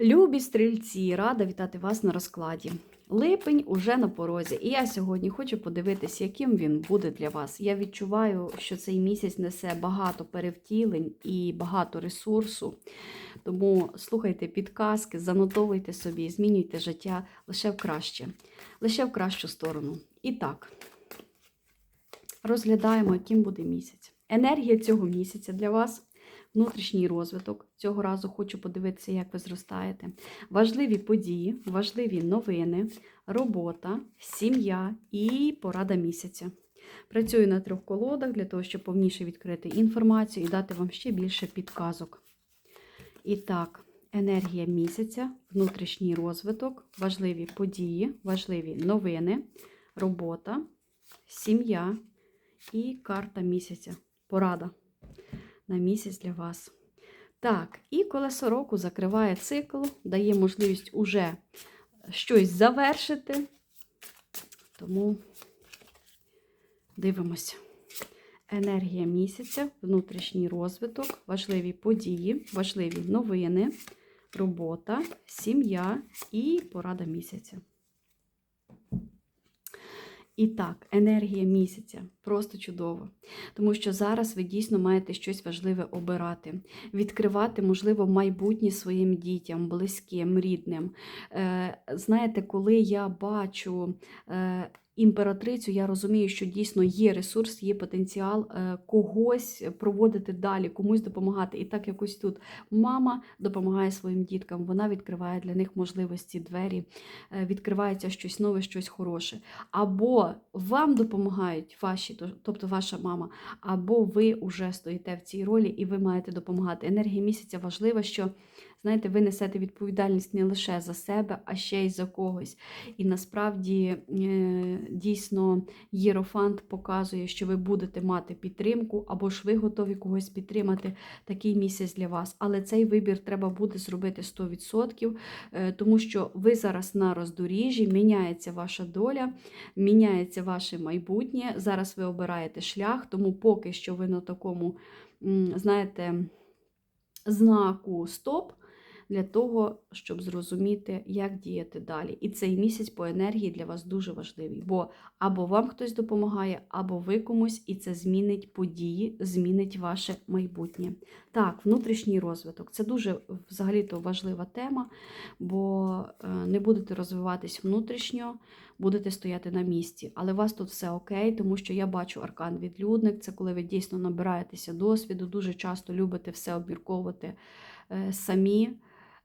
Любі стрільці, рада вітати вас на розкладі. Липень уже на порозі, і я сьогодні хочу подивитись, яким він буде для вас. Я відчуваю, що цей місяць несе багато перевтілень і багато ресурсу. Тому слухайте підказки, занотовуйте собі, змінюйте життя лише в краще, лише в кращу сторону. І так, розглядаємо, яким буде місяць. Енергія цього місяця для вас. Внутрішній розвиток. Цього разу хочу подивитися, як ви зростаєте. Важливі події, важливі новини, робота, сім'я і порада місяця. Працюю на трьох колодах для того, щоб повніше відкрити інформацію і дати вам ще більше підказок. І так, енергія місяця, внутрішній розвиток, важливі події, важливі новини, робота, сім'я і карта місяця. Порада на місяць для вас. Так, і колесо року закриває цикл, дає можливість уже щось завершити. Тому дивимося. Енергія місяця, внутрішній розвиток, важливі події, важливі новини, робота, сім'я і порада місяця. І так, енергія місяця просто чудово. Тому що зараз ви дійсно маєте щось важливе обирати, відкривати, можливо, майбутнє своїм дітям, близьким, рідним. Е, Знаєте, коли я бачу. Імператрицю, я розумію, що дійсно є ресурс, є потенціал е, когось проводити далі, комусь допомагати. І так якось тут мама допомагає своїм діткам, вона відкриває для них можливості, двері, е, відкривається щось нове, щось хороше. Або вам допомагають ваші, тобто ваша мама, або ви вже стоїте в цій ролі і ви маєте допомагати. Енергія місяця важлива, що знаєте, ви несете відповідальність не лише за себе, а ще й за когось. І насправді е, дійсно Єрофант показує, що ви будете мати підтримку, або ж ви готові когось підтримати такий місяць для вас. Але цей вибір треба буде зробити 100%, е, тому що ви зараз на роздоріжжі, міняється ваша доля, міняється ваше майбутнє. Зараз ви обираєте шлях, тому поки що ви на такому, знаєте, знаку стоп для того, щоб зрозуміти, як діяти далі. І цей місяць по енергії для вас дуже важливий, бо або вам хтось допомагає, або ви комусь, і це змінить події, змінить ваше майбутнє. Так, внутрішній розвиток це дуже взагалі-то важлива тема, бо е, не будете розвиватись внутрішньо, будете стояти на місці. Але у вас тут все окей, тому що я бачу аркан відлюдник. Це коли ви дійсно набираєтеся досвіду, дуже часто любите все обмірковувати е, самі.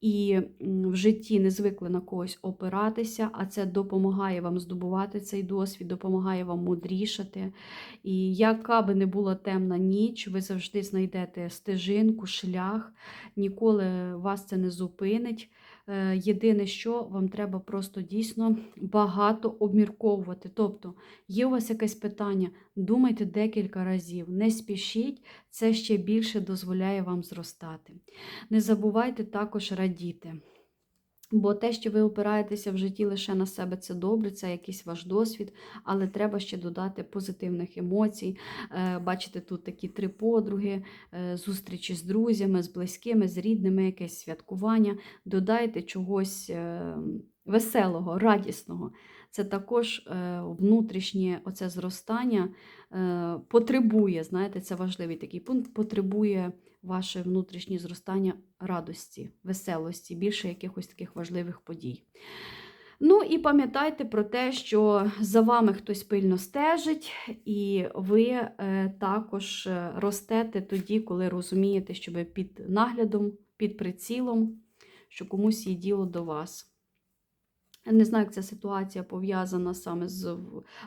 І в житті не звикли на когось опиратися, а це допомагає вам здобувати цей досвід, допомагає вам мудрішати. І яка би не була темна ніч, ви завжди знайдете стежинку, шлях, ніколи вас це не зупинить. Е, Єдине, що вам треба просто дійсно багато обмірковувати. Тобто, є у вас якесь питання, думайте декілька разів, не спішіть, це ще більше дозволяє вам зростати. Не забувайте також радіти. Бо те, що ви опираєтеся в житті лише на себе, це добре, це якийсь ваш досвід, але треба ще додати позитивних емоцій. Е, Бачите, тут такі три подруги, е, зустрічі з друзями, з близькими, з рідними, якесь святкування. Додайте чогось е, веселого, радісного. Це також внутрішнє оце зростання потребує, знаєте, це важливий такий пункт, потребує ваше внутрішнє зростання радості, веселості, більше якихось таких важливих подій. Ну і пам'ятайте про те, що за вами хтось пильно стежить, і ви е, також е, ростете тоді, коли розумієте, що ви під наглядом, під прицілом, що комусь є діло до вас. Не знаю, як ця ситуація пов'язана саме з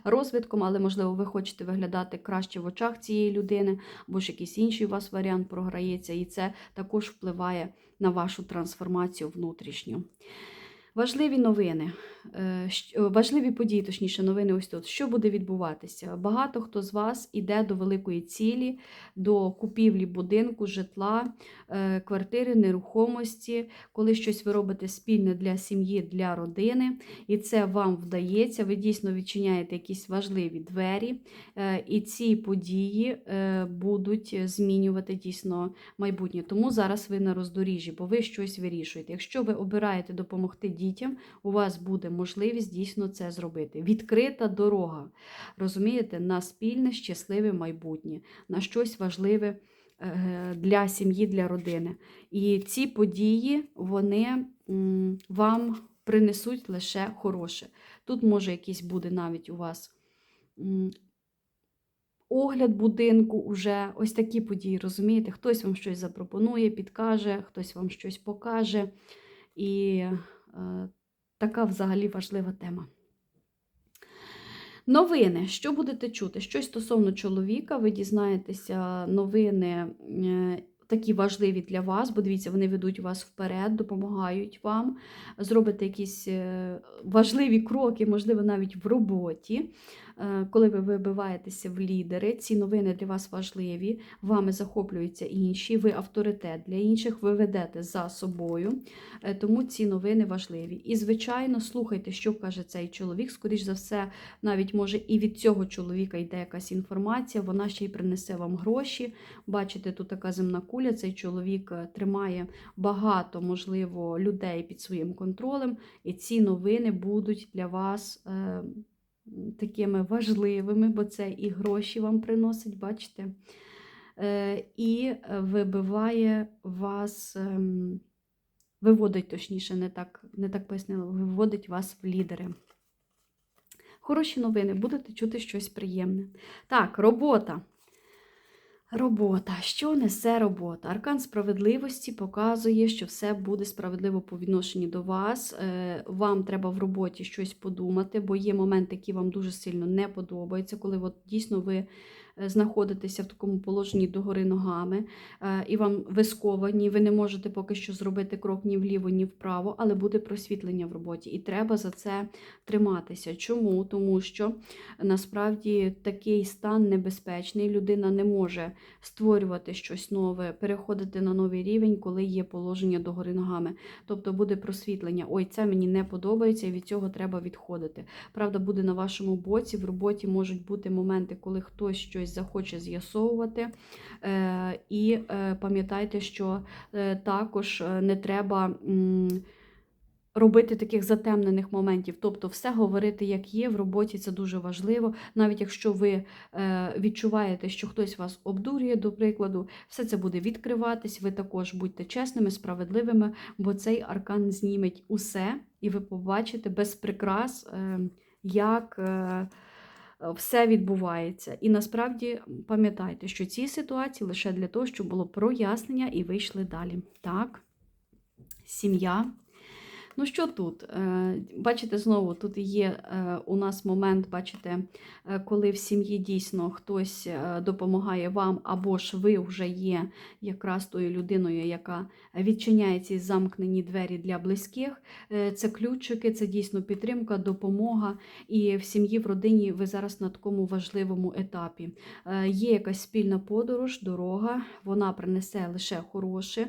розвитком, але, можливо, ви хочете виглядати краще в очах цієї людини, або ж якийсь інший у вас варіант програється, і це також впливає на вашу трансформацію внутрішню. Важливі новини, е, е, важливі події, точніше, новини ось тут. Що буде відбуватися? Багато хто з вас іде до великої цілі, до купівлі будинку, житла, е, квартири, нерухомості, коли щось ви робите спільне для сім'ї, для родини, і це вам вдається. Ви дійсно відчиняєте якісь важливі двері, і ці події будуть змінювати дійсно майбутнє. Тому зараз ви на роздоріжжі, бо ви щось вирішуєте. Якщо ви обираєте допомогти дітям, у вас буде можливість дійсно це зробити. Відкрита дорога, розумієте, на спільне щасливе майбутнє, на щось важливе е, для сім'ї, для родини. І ці події вони вам принесуть лише хороше. Тут може якийсь буде навіть у вас. Огляд будинку уже ось такі події, розумієте? Хтось вам щось запропонує, підкаже, хтось вам щось покаже. І така взагалі важлива тема. Новини. Що будете чути? Щось стосовно чоловіка, ви дізнаєтеся новини е, такі важливі для вас, бо дивіться, вони ведуть вас вперед, допомагають вам, зробите якісь е, важливі кроки, можливо, навіть в роботі. Е, Коли ви вибиваєтеся в лідери, ці новини для вас важливі, вами захоплюються інші, ви авторитет для інших, ви ведете за собою, Е, тому ці новини важливі. І, звичайно, слухайте, що каже цей чоловік. Скоріш за все, навіть може і від цього чоловіка йде якась інформація, вона ще й принесе вам гроші. Бачите, тут така земна куля, цей чоловік е, тримає багато, можливо, людей під своїм контролем, і ці новини будуть для вас. Е, Такими важливими, бо це і гроші вам приносить, бачите, Е, і вибиває вас, ем, виводить, точніше, не так, не так пояснила, виводить вас в лідери. Хороші новини, будете чути щось приємне. Так, робота. Робота. Що несе робота? Аркан справедливості показує, що все буде справедливо по відношенню до вас. Е, Вам треба в роботі щось подумати, бо є моменти, які вам дуже сильно не подобаються, коли от дійсно ви знаходитеся в такому положенні догори ногами, е, і вам ви сковані, ви не можете поки що зробити крок ні вліво, ні вправо, але буде просвітлення в роботі. І треба за це триматися. Чому? Тому що насправді такий стан небезпечний, людина не може створювати щось нове, переходити на новий рівень, коли є положення догори ногами. Тобто буде просвітлення. Ой, це мені не подобається, і від цього треба відходити. Правда, буде на вашому боці. В роботі можуть бути моменти, коли хтось щось захоче з'ясовувати. Е, І е, пам'ятайте, що е, також не треба. Робити таких затемнених моментів, тобто все говорити, як є в роботі, це дуже важливо. Навіть якщо ви відчуваєте, що хтось вас обдурює, до прикладу, все це буде відкриватись. Ви також будьте чесними, справедливими, бо цей аркан зніметь усе, і ви побачите без прикрас, е, як. Все відбувається. І насправді пам'ятайте, що ці ситуації лише для того, щоб було прояснення і вийшли далі. Так, сім'я. Ну, що тут? Е, Бачите, знову тут є е, у нас момент, бачите, е, коли в сім'ї дійсно хтось допомагає вам, або ж ви вже є якраз тою людиною, яка відчиняє ці замкнені двері для близьких. Це ключики, це дійсно підтримка, допомога. І в сім'ї, в родині ви зараз на такому важливому етапі. Є якась спільна подорож, дорога, вона принесе лише хороше,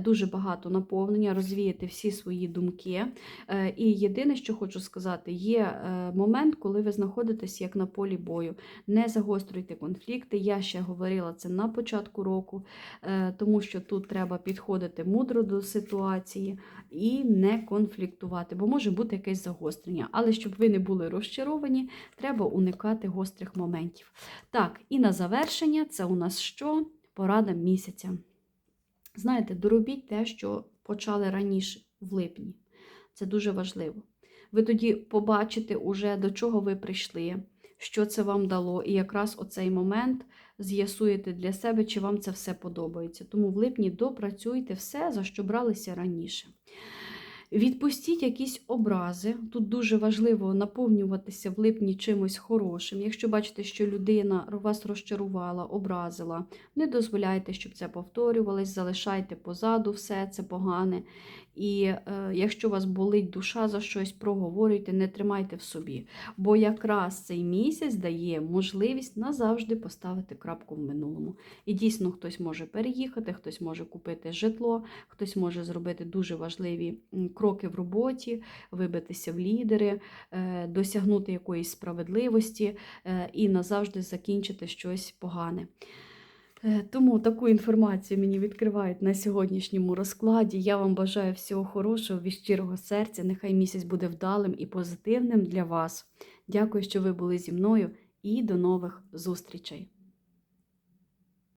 дуже багато наповнення, розвіяти всі свої думки. Е, І єдине, що хочу сказати, є е, момент, коли ви знаходитесь як на полі бою. Не загострюйте конфлікти. Я ще говорила це на початку року, е, тому що тут треба підходити мудро до ситуації і не конфліктувати, бо може бути якесь загострення. Але щоб ви не були розчаровані, треба уникати гострих моментів. Так, і на завершення це у нас що? Порада місяця. Знаєте, доробіть те, що почали раніше, в липні. Це дуже важливо. Ви тоді побачите, уже до чого ви прийшли, що це вам дало, і якраз оцей момент з'ясуєте для себе, чи вам це все подобається. Тому в липні допрацюйте все, за що бралися раніше. Відпустіть якісь образи. Тут дуже важливо наповнюватися в липні чимось хорошим. Якщо бачите, що людина вас розчарувала, образила, не дозволяйте, щоб це повторювалось, залишайте позаду все це погане. І е, якщо вас болить душа за щось, проговорюйте, не тримайте в собі. Бо якраз цей місяць дає можливість назавжди поставити крапку в минулому. І дійсно хтось може переїхати, хтось може купити житло, хтось може зробити дуже важливі кроки в роботі, вибитися в лідери, е, досягнути якоїсь справедливості е, і назавжди закінчити щось погане. Е, Тому таку інформацію мені відкривають на сьогоднішньому розкладі. Я вам бажаю всього хорошого від щирого серця. Нехай місяць буде вдалим і позитивним для вас. Дякую, що ви були зі мною, і до нових зустрічей!